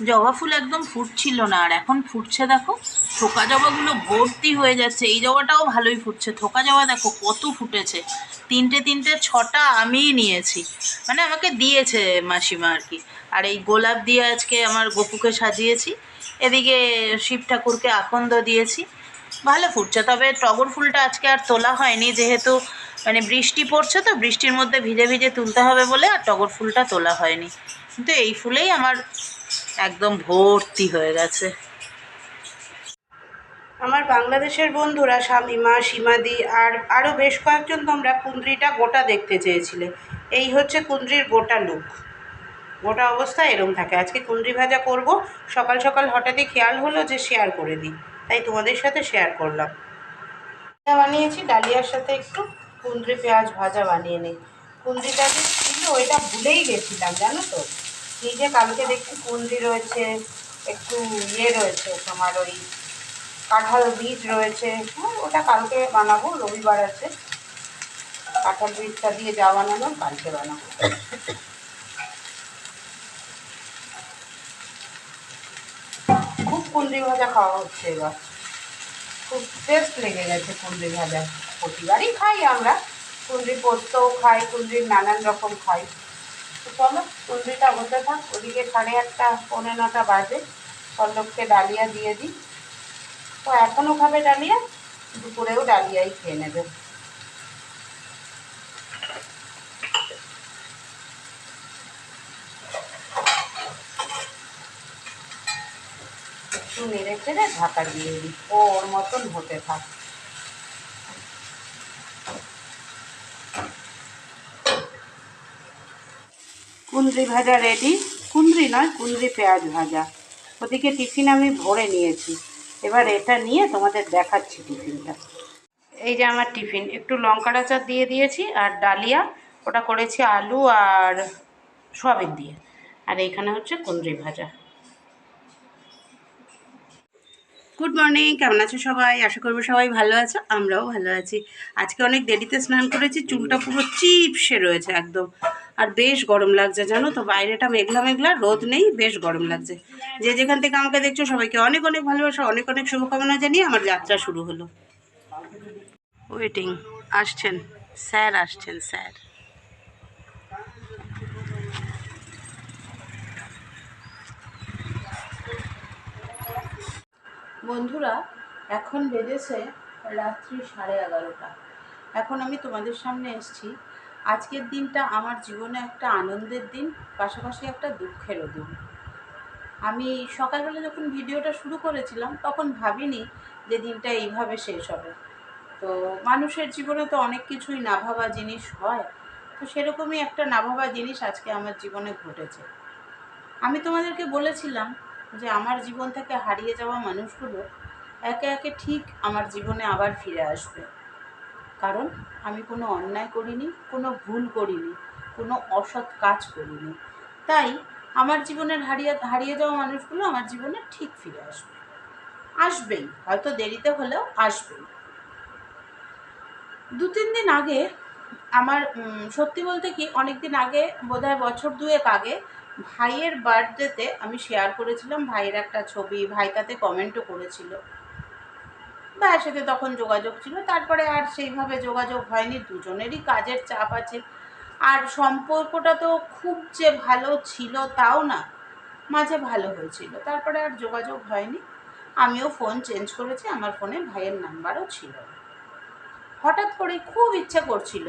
জবা ফুল একদম ফুটছিল না, আর এখন ফুটছে দেখো, থোকা জবাগুলো ভর্তি হয়ে যাচ্ছে। এই জবাটাও ভালোই ফুটছে। থোকা জবা দেখো কত ফুটেছে। তিনটে তিনটে, ছটা আমিই নিয়েছি। মানে আমাকে দিয়েছে মাসিমা আর কি। আর এই গোলাপ দিয়ে আজকে আমার গপুকে সাজিয়েছি। এদিকে শিব ঠাকুরকে আকন্দ দিয়েছি। ভালো ফুটছে। তবে টগর ফুলটা আজকে আর তোলা হয়নি। যেহেতু মানে বৃষ্টি পড়ছে তো, বৃষ্টির মধ্যে ভিজে ভিজে তুলতে হবে বলে আর টগর ফুলটা তোলা হয়নি। কিন্তু এই ফুলেই আমার একদম ভর্তি হয়ে গেছে। আমার বাংলাদেশের বন্ধুরা শামিমা সীমাদি আর আরও বেশ কয়েকজন তোমরা কুন্দ্রিটা গোটা দেখতে চেয়েছিলে। এই হচ্ছে কুন্দ্রির গোটা লুক গোটা অবস্থা এরম থাকে। আজকে কুন্দ্রি ভাজা করব। সকাল সকাল হঠাৎই খেয়াল হলো যে শেয়ার করে দিই। তাই তোমাদের সাথে শেয়ার করলাম। বানিয়েছি, ডালিয়ার সাথে একটু কুন্দ্রি পেঁয়াজ ভাজা বানিয়ে নিই। কুন্দ্রিটা যে ছিল, ওইটা ভুলেই গেছিলাম, জানো তো? এই যে কালকে দেখছি কুন্দ্রি রয়েছে, একটু ইয়ে রয়েছে তোমার ওই কাঁঠাল বীজ রয়েছে। হ্যাঁ ওটা কালকে বানাবো, রবিবার আছে। কাঁঠাল বীজটা দিয়ে যা বানানো, কালকে বানাবো। খুব কুন্দ্রি ভাজা খাওয়া হচ্ছে এবার। খুব টেস্ট লেগে গেছে কুন্দ্রি ভাজা। প্রতিবারই খাই আমরা। কুন্দ্রি পোস্তও খাই কুন্দ্রির নানান রকম খাই। তো চলো কুন্দ্রিটা হতে থাক। ওদিকে সাড়ে আটটা, পৌনে নটা বাজে। পল্লবকে ডালিয়া দিয়ে দিই। তো এখনও খাবে ডালিয়া? দুপুরেও ডালিয়াই খেয়ে নেবে। একটু নেড়ে চেড়ে ঢাকা দিয়ে দিই। ওর মতন হতে থাক। কুন্দ্রি ভাজা রেডি কুন্দ্রি নয় কুন্দ্রি পেঁয়াজ ভাজা। ওদিকে টিফিন আমি ভরে নিয়েছি। এবার এটা নিয়ে তোমাদের দেখাচ্ছি টিফিনটা এই যে আমার টিফিন একটু লঙ্কার আচার দিয়ে দিয়েছি আর ডালিয়া। ওটা করেছি আলু আর সয়াবিন দিয়ে। আর এইখানে হচ্ছে কুন্দ্রি ভাজা। গুড মর্নিং কেমন আছো সবাই? আশা করব সবাই ভালো আছো, আমরাও ভালো আছি। আজকে অনেক দেরিতে স্নান করেছি, চুলটা পুরো চিপসে রয়েছে একদম। আর বেশ গরম লাগছে, জানো তো? বাইরেটা মেঘলা মেঘলা, রোদ নেই, বেশ গরম লাগছে। যে যেখান থেকে আমাকে দেখছ, সবাইকে অনেক অনেক ভালোবাসা, অনেক অনেক শুভকামনা জানিয়ে আমার যাত্রা শুরু হলো। ওয়েটিং আসছেন, স্যার আসছেন, স্যার। বন্ধুরা, এখন বেজেছে রাত্রি সাড়ে এগারোটা। এখন আমি তোমাদের সামনে এসেছি আজকের দিনটা আমার জীবনে একটা আনন্দের দিন, পাশাপাশি একটা দুঃখেরও দিন। আমি সকালবেলা যখন ভিডিওটা শুরু করেছিলাম, তখন ভাবিনি যে দিনটা এইভাবে শেষ হবে। তো মানুষের জীবনে তো অনেক কিছুই না ভাবা জিনিস হয়, তো সেরকমই একটা না ভাবা জিনিস আজকে আমার জীবনে ঘটেছে। আমি তোমাদেরকে বলেছিলাম যে আমার জীবন থেকে হারিয়ে যাওয়া মানুষগুলো একে একে ঠিক আমার জীবনে আবার ফিরে আসবে। কারণ আমি কোনো অন্যায় করিনি, কোনো ভুল করিনি, কোনো অসৎ কাজ করিনি। তাই আমার জীবনের হারিয়ে হারিয়ে যাওয়া মানুষগুলো আমার জীবনে ঠিক ফিরে আসবে। আসবেই, হয়তো দেরিতে হলেও আসবেই। দু তিন দিন আগে আমার সত্যি বলতে কি অনেক দিন আগে, বোধহয় বছর দুয়েক আগে, ভাইয়ের বার্থডেতে আমি শেয়ার করেছিলাম, ভাইয়ের একটা ছবি, ভাই তাতে কমেন্টও করেছিল। ভাইয়ের সাথে তখন যোগাযোগ ছিল। তারপরে আর সেইভাবে যোগাযোগ হয়নি, দুজনেরই কাজের চাপ আছে। আর সম্পর্কটা তো খুব যে ভালো ছিল তাও না, মাঝে ভালো হয়েছিল। তারপরে আর যোগাযোগ হয়নি। আমিও ফোন চেঞ্জ করেছি, আমার ফোনে ভাইয়ের নাম্বারও ছিল হঠাৎ করে খুব ইচ্ছে করছিল,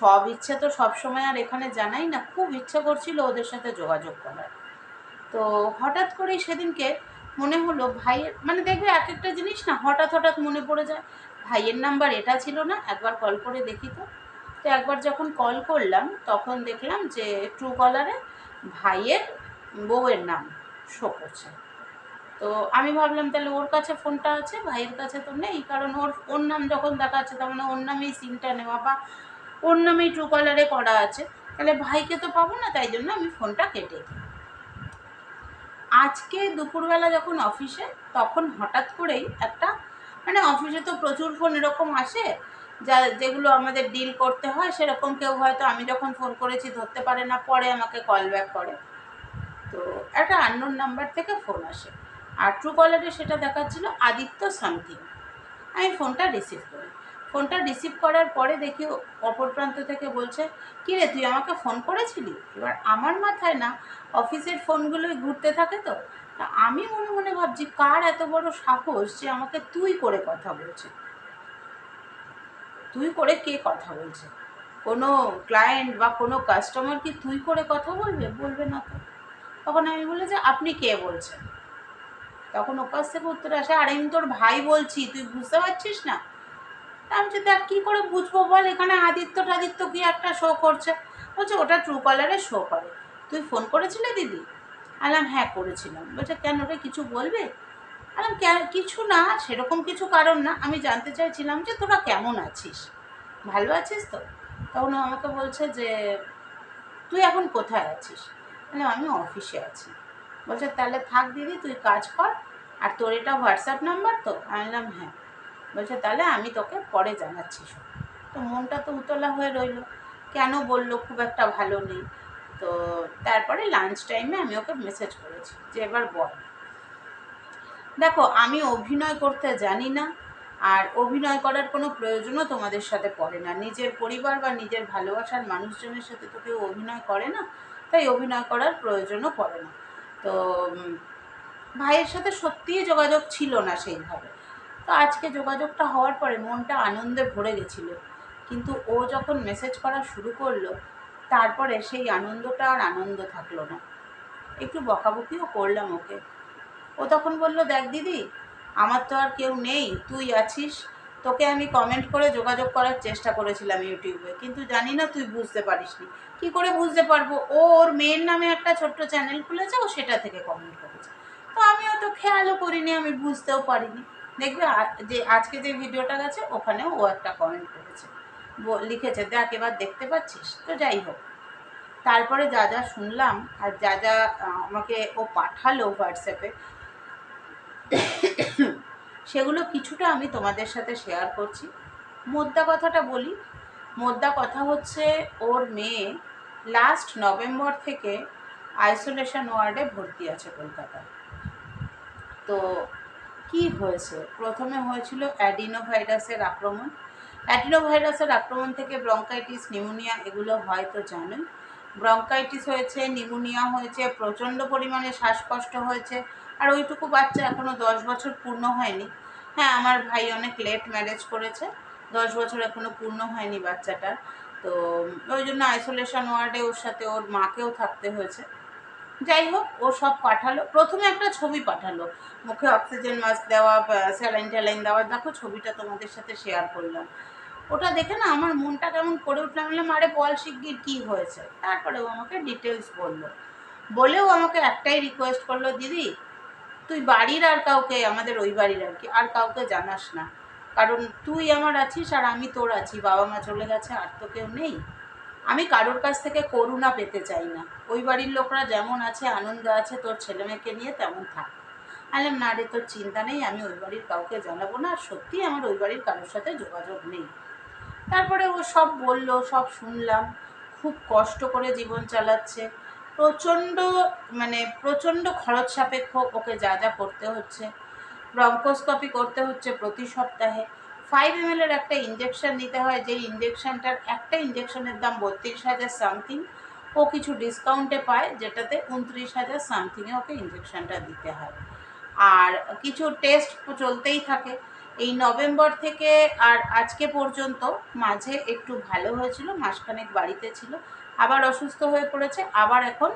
সব ইচ্ছে তো সব সময় আর এখানে জানাই না, খুব ইচ্ছে করছিল ওদের সাথে যোগাযোগ করার। তো হঠাৎ করেই সেদিনকে মনে হলো ভাইয়ের মানে দেখবে এক একটা জিনিস না হঠাৎ হঠাৎ মনে পড়ে যায়। ভাইয়ের নাম্বার এটা ছিল না, একবার কল করে দেখি তো। তো একবার যখন কল করলাম, তখন দেখলাম যে ট্রু কলারে ভাইয়ের বউয়ের নাম শো করছে। তো আমি ভাবলাম তাহলে ওর কাছে ফোনটা আছে, ভাইয়ের কাছে তো নেই, কারণ ওর ওর নাম যখন দেখাচ্ছে তার মানে ওর নামেই সিমটা নেওয়া বা ওর নামেই ট্রু কলারে করা আছে। তাহলে ভাইকে তো পাবো না, তাই জন্য আমি ফোনটা কেটে দিই। আজকে দুপুরবেলা যখন অফিসে তখন হঠাৎ করেই একটা মানে অফিসে তো প্রচুর ফোন এরকম আসে, যা, যেগুলো আমাদের ডিল করতে হয়, সেরকম কেউ হয়তো আমি যখন ফোন করেছি, ধরতে পারে না, পরে আমাকে কল ব্যাক করে। তো একটা আননোন নাম্বার থেকে ফোন আসে। আর ট্রু কলারে সেটা দেখাচ্ছিল আদিত্য সামথিং আমি ফোনটা রিসিভ করি। ফোনটা রিসিভ করার পরে দেখি অপর প্রান্ত থেকে বলছে কী রে তুই আমাকে ফোন করেছিলি? এবার আমার মাথায় না অফিসের ফোনগুলোই ঘুরতে থাকে তো। তা আমি মনে মনে ভাবছি কার এত বড় সাহস যে আমাকে তুই করে কথা বলছে? তুই করে কে কথা বলছে? কোনো ক্লায়েন্ট বা কোনো কাস্টমার কি তুই করে কথা বলবে? বলবে না তো। তখন আমি বলি যে আপনি কে বলছেন? তখন ওপাশ থেকে উত্তর আসে আরে আমি তোর ভাই বলছি তুই বুঝতে পারছিস না? আমি যে দেখ কী করে বুঝব বল, এখানে আদিত্য টাদিত্য কি একটা শো করছে? বলছে, ওটা ট্রু কলারে শো করে। তুই ফোন করেছিলে দিদি? আলাম হ্যাঁ করেছিলাম। বলছে, কেন রে, কিছু বলবে? আলাম "কে- কিছু না, সেরকম কিছু কারণ না। আমি জানতে চাইছিলাম যে তোরা কেমন আছিস? ভালো আছিস তো? তখন আমাকে বলছে যে, তুই এখন কোথায় আছিস? বললাম, আমি অফিসে আছি। বলছে, তাহলে থাক দিদি, তুই কাজ কর। আর তোর এটা হোয়াটসঅ্যাপ নাম্বার তো? আমি বললাম হ্যাঁ। বলছে, তাহলে আমি তোকে পরে জানাচ্ছি সব। তো মনটা তো উতলা হয়ে রইল। কেন বলল? খুব একটা ভালো নেই। তো তারপরে লাঞ্চ টাইমে আমি ওকে মেসেজ করেছি যে, এবার বল। দেখো, আমি অভিনয় করতে জানি না, আর অভিনয় করার কোনো প্রয়োজনও তোমাদের সাথে পড়ে না। নিজের পরিবার বা নিজের ভালোবাসার মানুষজনের সাথে তো কেউ অভিনয় করে না, তাই অভিনয় করার প্রয়োজনও পড়ে না। তো ভাইয়ের সাথে সত্যিই যোগাযোগ ছিল না সেইভাবে। তো আজকে যোগাযোগটা হওয়ার পরে মনটা আনন্দে ভরে গেছিল। কিন্তু ও যখন মেসেজ করা শুরু করল, তারপরে সেই আনন্দটা আর আনন্দ থাকল না। একটু বকাবকিও করলাম ওকে। ও তখন বলল, দেখ দিদি, আমার তো আর কেউ নেই, তুই আছিস? তোকে আমি কমেন্ট করে যোগাযোগ করার চেষ্টা করেছিলাম ইউটিউবে, কিন্তু জানি না তুই বুঝতে পারিসনি। কি করে বুঝতে পারব? ও ওর মেয়ের নামে একটা ছোট্ট চ্যানেল খুলেছে, ও সেটা থেকে কমেন্ট করেছে। তো আমি অত খেয়ালও করিনি, আমি বুঝতেও পারিনি। দেখবে যে আজকে যে ভিডিওটা গেছে, ওখানেও ও একটা কমেন্ট করেছে। লিখেছে, দেখ, এবার দেখতে পাচ্ছিস? তো যাই হোক। তারপরে যা যা শুনলাম, আর যা যা আমাকে ও পাঠালো হোয়াটসঅ্যাপে সেগুলো কিছুটা আমি তোমাদের সাথে শেয়ার করছি। মোদ্দা কথাটা বলি, মোদ্দা কথা হচ্ছে, ওর মেয়ে লাস্ট নভেম্বর থেকে আইসোলেশন ওয়ার্ডে ভর্তি আছে কলকাতায়। তো কি হয়েছে? প্রথমে হয়েছিল অ্যাডিনোভাইরাসের আক্রমণ। অ্যাডিনোভাইরাসের আক্রমণ থেকে ব্রঙ্কাইটিস, নিউমোনিয়া এগুলো হয়তো জানেন। ব্রঙ্কাইটিস হয়েছে, নিউমোনিয়া হয়েছে, প্রচণ্ড পরিমাণে শ্বাসকষ্ট হয়েছে। আর ওইটুকু বাচ্চা এখনও দশ বছর পূর্ণ হয়নি। হ্যাঁ আমার ভাই অনেক লেট ম্যারেজ করেছে। দশ বছর এখনও পূর্ণ হয়নি বাচ্চাটার। তো ওই জন্য আইসোলেশন ওয়ার্ডে ওর সাথে ওর মাকেও থাকতে হয়েছে। যাই হোক, ও সব পাঠালো। প্রথমে একটা ছবি পাঠালো। মুখে অক্সিজেন মাস্ক দেওয়া স্যালাইন ট্যালাইন দেওয়া। দেখো, ছবিটা তোমাদের সাথে শেয়ার করলাম। ওটা দেখে না আমার মনটা কেমন করে উঠলাম বললাম, আরে, বল শিগগির কী হয়েছে? তারপরে ও আমাকে ডিটেলস বলল। বলেও আমাকে একটাই রিকোয়েস্ট করল, দিদি, তুই বাড়ির আর কাউকে, আমাদের ওই বাড়ির আর কি, আর কাউকে জানাস না। কারণ তুই আমার আছিস আর আমি তোর আছি। বাবা মা চলে গেছে, আর তো কেউ নেই। আমি কারোর কাছ থেকে করুণা পেতে চাই না। ওই বাড়ির লোকরা যেমন আছে, আনন্দ আছে, তোর ছেলে মেয়েকে নিয়ে তেমন থাক। আলাম না রে, তোর চিন্তা নেই, আমি ওই বাড়ির কাউকে জানাব না। আর সত্যিই আমার ওই বাড়ির কারোর সাথে যোগাযোগ নেই। তারপরে ও সব বলল, সব শুনলাম। খুব কষ্ট করে জীবন চালাচ্ছে। প্রচণ্ড মানে প্রচণ্ড খরচ সাপেক্ষ ওকে যা যা করতে হচ্ছে। ব্রঙ্কোস্কপি করতে হচ্ছে প্রতি সপ্তাহে। ফাইভ এম এর একটা ইঞ্জেকশন নিতে হয়, যেই ইঞ্জেকশনটার একটা ইঞ্জেকশনের দাম বত্রিশ হাজার সামথিং ও কিছু ডিসকাউন্টে পায়, যেটাতে উনত্রিশ হাজার সামথিংয়ে ওকে ইঞ্জেকশনটা দিতে হয়। আর কিছু টেস্ট চলতেই থাকে। এই নভেম্বর থেকে আর আজকে পর্যন্ত মাঝে একটু ভালো হয়েছিল, মাসখানেক বাড়িতে ছিল, আবার অসুস্থ হয়ে পড়েছে, আবার এখন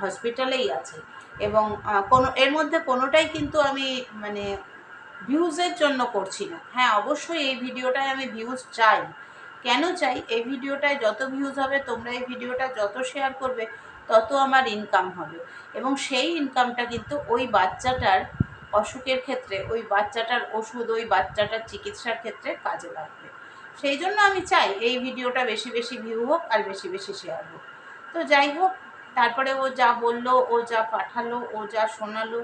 হসপিটালেই আছে। এবং কোনো, এর মধ্যে কোনোটাই কিন্তু আমি মানে ভিউজের জন্য করছি না। হ্যাঁ অবশ্যই এই ভিডিওটায় আমি ভিউজ চাই। কেন চাই? এই ভিডিওটায় যত ভিউজ হবে, তোমরা এই ভিডিওটা যত শেয়ার করবে, তত আমার ইনকাম হবে। এবং সেই ইনকামটা কিন্তু ওই বাচ্চাটার অসুখের ক্ষেত্রে, ওই বাচ্চাটার ওষুধ, ওই বাচ্চাটার চিকিৎসার ক্ষেত্রে কাজে লাগবে। সেই জন্য আমি চাই এই ভিডিওটা বেশি বেশি ভিউ হোক আর বেশি বেশি শেয়ার হোক। তো যাই হোক, তারপরে ও যা বলল, ও যা পাঠালো, ও যা শোনালো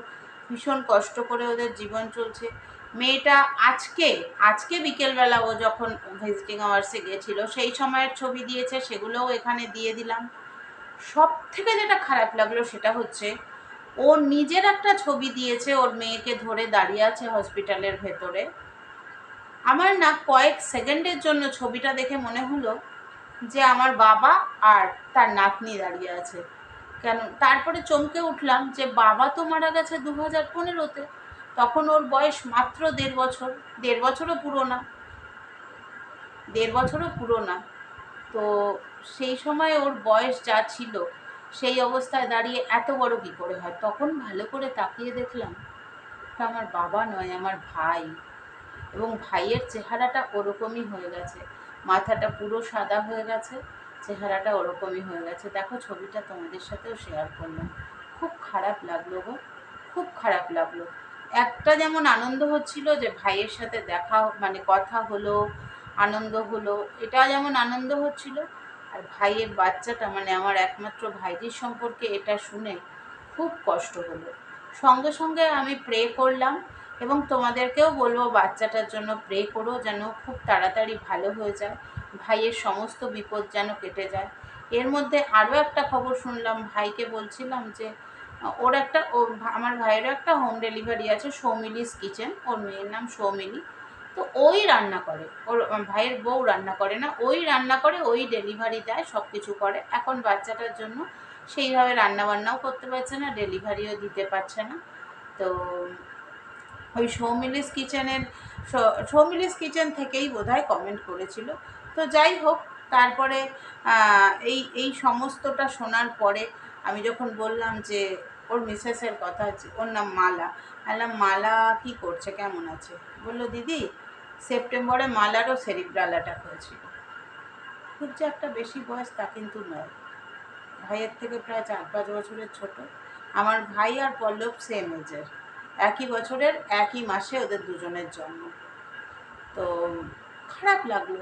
ভীষণ কষ্ট করে ওদের জীবন চলছে। মেয়েটা আজকে আজকে বিকেলবেলা ও যখন ভিজিটিং আওয়ার্সে গেছিল, সেই সময়ের ছবি দিয়েছে, সেগুলোও এখানে দিয়ে দিলাম। সব থেকে যেটা খারাপ লাগল সেটা হচ্ছে, ও নিজের একটা ছবি দিয়েছে, ওর মেয়েকে ধরে দাঁড়িয়ে আছে হসপিটালের ভেতরে। আমার না কয়েক সেকেন্ডের জন্য ছবিটা দেখে মনে হলো যে আমার বাবা আর তার নাতনি দাঁড়িয়ে আছে। কেন? তারপরে চমকে উঠলাম যে, বাবা তো মারা গেছে দু হাজার পনেরোতে। তখন ওর বয়স মাত্র দেড় বছর। দেড় বছরও পুরো না দেড় বছরও পুরো না তো সেই সময় ওর বয়স যা ছিল, সেই অবস্থায় দাঁড়িয়ে এত বড় কী করে হয়? তখন ভালো করে তাকিয়ে দেখলাম, ওটা আমার বাবা নয়, আমার ভাই। এবং ভাইয়ের চেহারাটা ওরকমই হয়ে গেছে। মাথাটা পুরো সাদা হয়ে গেছে। চেহারাটা ওরকমই হয়ে গেছে। দেখো ছবিটা তোমাদের সাথেও শেয়ার করলাম। খুব খারাপ লাগল গো, খুব খারাপ লাগল। একটা যেমন আনন্দ হচ্ছিল যে ভাইয়ের সাথে দেখা মানে কথা হলো, আনন্দ হলো, এটা যেমন আনন্দ হচ্ছিল। আর ভাইয়ের বাচ্চাটা মানে আমার একমাত্র ভাইজির সম্পর্কে এটা শুনে খুব কষ্ট হলো। সঙ্গে সঙ্গে আমি প্রে করলাম এবং তোমাদেরকেও বলব বাচ্চাটার জন্য প্রে করো যেন খুব তাড়াতাড়ি ভালো হয়ে যায়। ভাইয়ের সমস্ত বিপদ যেন কেটে যায়। এর মধ্যে আরও একটা খবর শুনলাম, ভাইকে বলছিলাম যে, ওর একটা ও আমার ভাইয়েরও একটা হোম ডেলিভারি আছে সৌমিলিস কিচেন ওর মেয়ের নাম সৌমিলি তো ওই রান্না করে, ওর ভাইয়ের বউ রান্না করে না, ওই রান্না করে, ওই ডেলিভারি দেয় সব কিছু করে। এখন বাচ্চাটার জন্য সেইভাবে রান্না বান্নাও করতে পারছে না ডেলিভারিও দিতে পারছে না। তো ওই সৌমিলিস কিচেনের সৌমিলিস কিচেন থেকেই বোধহয় কমেন্ট করেছিল। তো যাই হোক, তারপরে এই এই সমস্তটা শোনার পরে আমি যখন বললাম যে ওর মিসেসের কথা আছে ওর নাম মালা। বললাম, মালা কি করছে? কেমন আছে? বলল, দিদি, সেপ্টেম্বরে মালারও সেরিব্রাল অ্যাটাক হয়েছিল। খুব যে একটা বেশি বয়স তা কিন্তু নয়। ভাইয়ের থেকে প্রায় চার, পাঁচ বছরের ছোট। আমার ভাই আর পল্লব সেম এজের একই বছরের, একই মাসে ওদের দুজনের জন্ম। তো, খারাপ লাগল।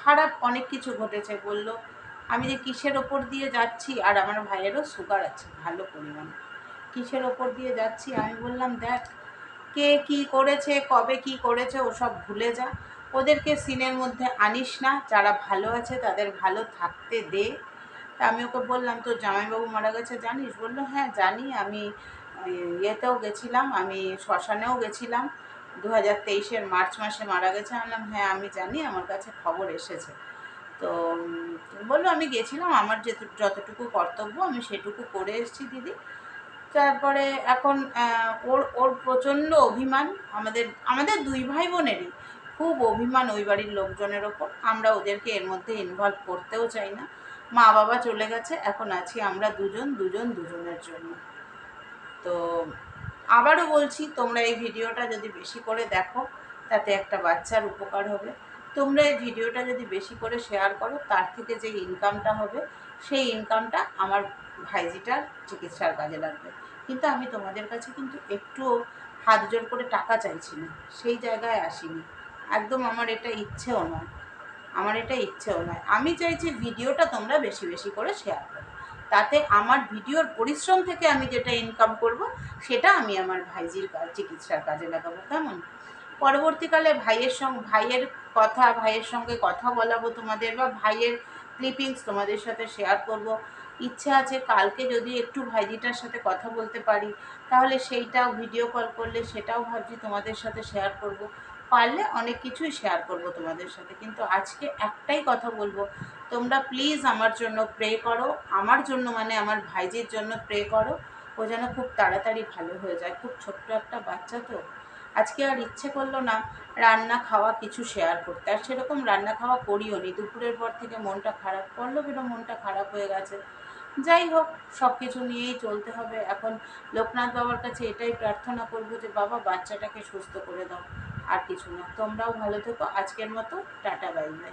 খারাপ অনেক কিছু ঘটেছে, বলল, আমি যে কিসের ওপর দিয়ে যাচ্ছি, আর আমার ভাইয়েরও সুগার আছে, ভালো পরিমাণ। কিসের ওপর দিয়ে যাচ্ছি? আমি বললাম, দেখ, কে কি করেছে, কবে কি করেছে, ওসব ভুলে যা। ওদেরকে সিনের মধ্যে আনিস না, যারা ভালো আছে তাদের ভালো থাকতে দে। তা আমি ওকে বললাম, তোর জামাইবাবু মারা গেছে, জানিস? বলল হ্যাঁ জানি। আমি ইয়েতেও গেছিলাম, আমি শ্মশানেও গেছিলাম। দু হাজার তেইশের মার্চ মাসে মারা গেছে। বললাম হ্যাঁ আমি জানি, আমার কাছে খবর এসেছে। তো বলল, আমি গেছিলাম, আমার যেটু যতটুকু কর্তব্য, আমি সেটুকু করে এসেছি, দিদি। তারপরে এখন ওর ওর প্রচণ্ড অভিমান, আমাদের আমাদের দুই ভাই বোনেরই খুব অভিমান ওই বাড়ির লোকজনের ওপর। আমরা ওদেরকে এর মধ্যে ইনভলভ করতেও চাই না। মা বাবা চলে গেছে, এখন আছি আমরা দুজন দুজন, দুজনের জন্য। তো আবারও বলছি, তোমরা এই ভিডিওটা যদি বেশি করে দেখো, তাতে একটা বাচ্চার উপকার হবে। তোমরা এই ভিডিওটা যদি বেশি করে শেয়ার করো, তার থেকে যে ইনকামটা হবে, সেই ইনকামটা আমার ভাইজিটার চিকিৎসার কাজে লাগবে। কিন্তু আমি তোমাদের কাছে কিন্তু একটুও হাত জোর করে টাকা চাইছি না, সেই জায়গায় আসিনি। একদম আমার এটা ইচ্ছেও নয়। আমার এটা ইচ্ছেও নয়। আমি চাইছি ভিডিওটা তোমরা বেশি বেশি করে শেয়ার তাতে আমার ভিডিওর পরিশ্রম থেকে আমি যেটা ইনকাম করব, সেটা আমি আমার ভাইজির কাজ চিকিৎসার কাজে লাগাবো। কেমন? পরবর্তীকালে ভাইয়ের সঙ্গে, ভাইয়ের কথা, ভাইয়ের সঙ্গে কথা বলাবো তোমাদের বা ভাইয়ের ক্লিপিংস তোমাদের সাথে শেয়ার করব। ইচ্ছে আছে কালকে যদি একটু ভাইজিটার সাথে কথা বলতে পারি, তাহলে সেইটাও ভিডিও কল করলে সেটাও ভাবছি তোমাদের সাথে শেয়ার করব। পারলে অনেক কিছুই শেয়ার করব তোমাদের সাথে। কিন্তু আজকে একটাই কথা বলব, তোমরা প্লিজ আমার জন্য প্রে করো। আমার জন্য মানে আমার ভাইজির জন্য প্রে করো। ও যেন খুব তাড়াতাড়ি ভালো হয়ে যায়। খুব ছোট্ট একটা বাচ্চা তো। আজকে আর ইচ্ছে করল না রান্না খাওয়া কিছু শেয়ার করতে। আর সেরকম রান্না খাওয়া করিও নি। দুপুরের পর থেকে মনটা খারাপ করল কিন্তু মনটা খারাপ হয়ে গেছে। যাই হোক সব কিছু নিয়েই চলতে হবে। এখন লোকনাথ বাবার কাছে এটাই প্রার্থনা করব যে, বাবা বাচ্চাটাকে সুস্থ করে দাও। আর কিছু না। তোমরাও ভালো থেকো। আজকের মতো টাটা বাই বাই